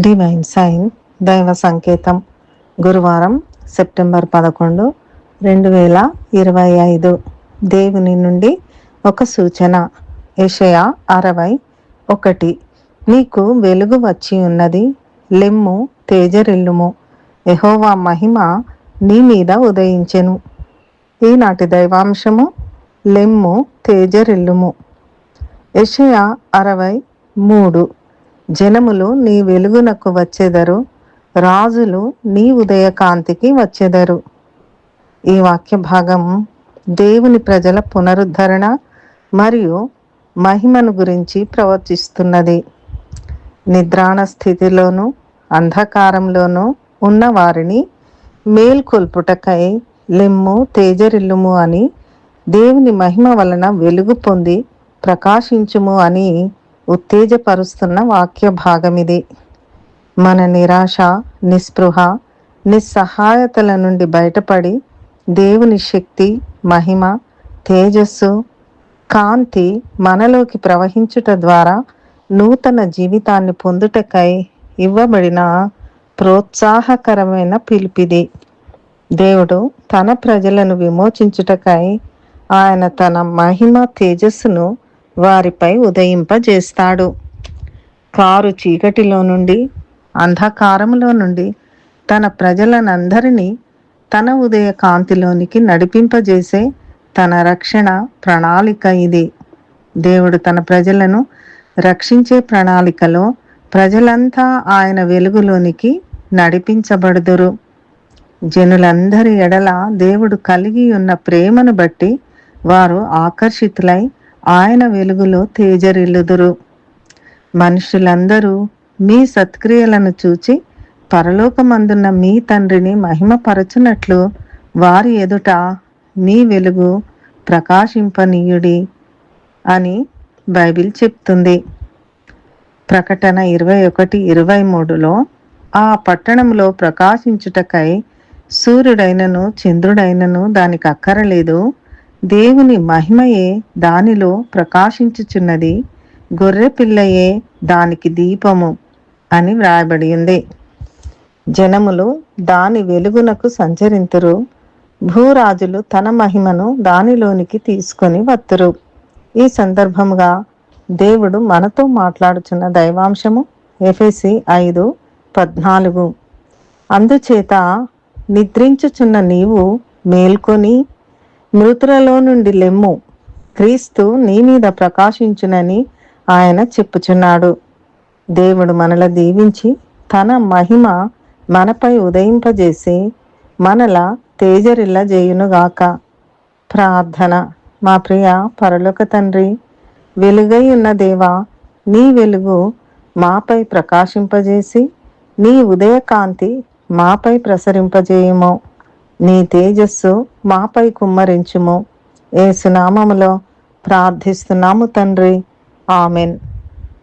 Divine sign దైవ సంకేతం. గురువారం సెప్టెంబర్ పదకొండు రెండు వేల ఇరవై ఐదు. దేవుని నుండి ఒక సూచన. యషయ అరవై ఒకటి. నీకు వెలుగు వచ్చి ఉన్నది. లెమ్ము తేజరిల్లుము. యహోవా మహిమ నీ మీద ఉదయించెను. ఈనాటి దైవాంశము లెమ్ము తేజరిల్లుము. యషయా అరవై మూడు. జనములు నీ వెలుగునకు వచ్చెదరు రాజులు నీ ఉదయకాంతికి వచ్చెదరు. ఈ వాక్య భాగం దేవుని ప్రజల పునరుద్ధరణ మరియు మహిమను గురించి ప్రవర్తిస్తున్నది నిద్రాణ స్థితిలోనూ అంధకారంలోనూ ఉన్న వారిని మేల్కొల్పుటకై లెమ్ము తేజరిల్లుము అని దేవుని మహిమ వలన వెలుగు పొంది ప్రకాశించుము అని ఉత్తేజపరుస్తున్న వాక్య భాగమిది. మన నిరాశ నిస్పృహ నిస్సహాయతల నుండి బయటపడి దేవుని శక్తి మహిమ తేజస్సు కాంతి మనలోకి ప్రవహించుట ద్వారా నూతన జీవితాన్ని పొందుటకై ఇవ్వబడిన ప్రోత్సాహకరమైన పిలిపిది. దేవుడు తన ప్రజలను విమోచించుటకై ఆయన తన మహిమ తేజస్సును వారిపై ఉదయింపజేస్తాడు. కారు చీకటిలో నుండి అంధకారములో నుండి తన ప్రజలనందరినీ తన ఉదయ కాంతిలోనికి నడిపింపజేసే తన రక్షణ ప్రణాళిక ఇది. దేవుడు తన ప్రజలను రక్షించే ప్రణాళికలో ప్రజలంతా ఆయన వెలుగులోనికి నడిపించబడుదురు. జనులందరి ఎడల దేవుడు కలిగి ఉన్న ప్రేమను బట్టి వారు ఆకర్షితులై ఆయన వెలుగులో తేజరిల్లుదురు. మనుషులందరూ మీ సత్క్రియలను చూచి పరలోకమందున్న మీ తండ్రిని మహిమపరచునట్లు వారి ఎదుట మీ వెలుగు ప్రకాశింపనీయుడి అని బైబిల్ చెప్తుంది. ప్రకటన ఇరవై ఒకటి ఇరవై మూడులో ఆ పట్టణంలో ప్రకాశించుటకై సూర్యుడైనను చంద్రుడైనను దానికి అక్కరలేదు. దేవుని మహిమయే దానిలో ప్రకాశించుచున్నది. గొర్రె పిల్లయే దానికి దీపము అని వ్రాయబడి ఉంది. జనములు దాని వెలుగునకు సంచరింతురు. భూరాజులు తన మహిమను దానిలోనికి తీసుకొని వత్తురు. ఈ సందర్భముగా దేవుడు మనతో మాట్లాడుచున్న దైవాంశము ఎఫ్ఎసి ఐదు పద్నాలుగు. అందుచేత నిద్రించుచున్న నీవు మేల్కొని మృతులలో నుండి లెమ్ము. క్రీస్తు నీ మీద ప్రకాశించునని ఆయన చెప్పుచున్నాడు. దేవుడు మనల దీవించి తన మహిమ మనపై ఉదయింపజేసి మనల తేజరిల్ల చేయునుగాక ప్రార్థన. మా ప్రియ పరలోక తండ్రి వెలుగై ఉన్న దేవా నీ వెలుగు మాపై ప్రకాశింపజేసి నీ ఉదయకాంతి మాపై ప్రసరింపజేయము. నీ తేజస్సు మాపై కుమ్మరించుము. ఏసునామములో ప్రార్థిస్తున్నాము తండ్రి. ఆమెన్.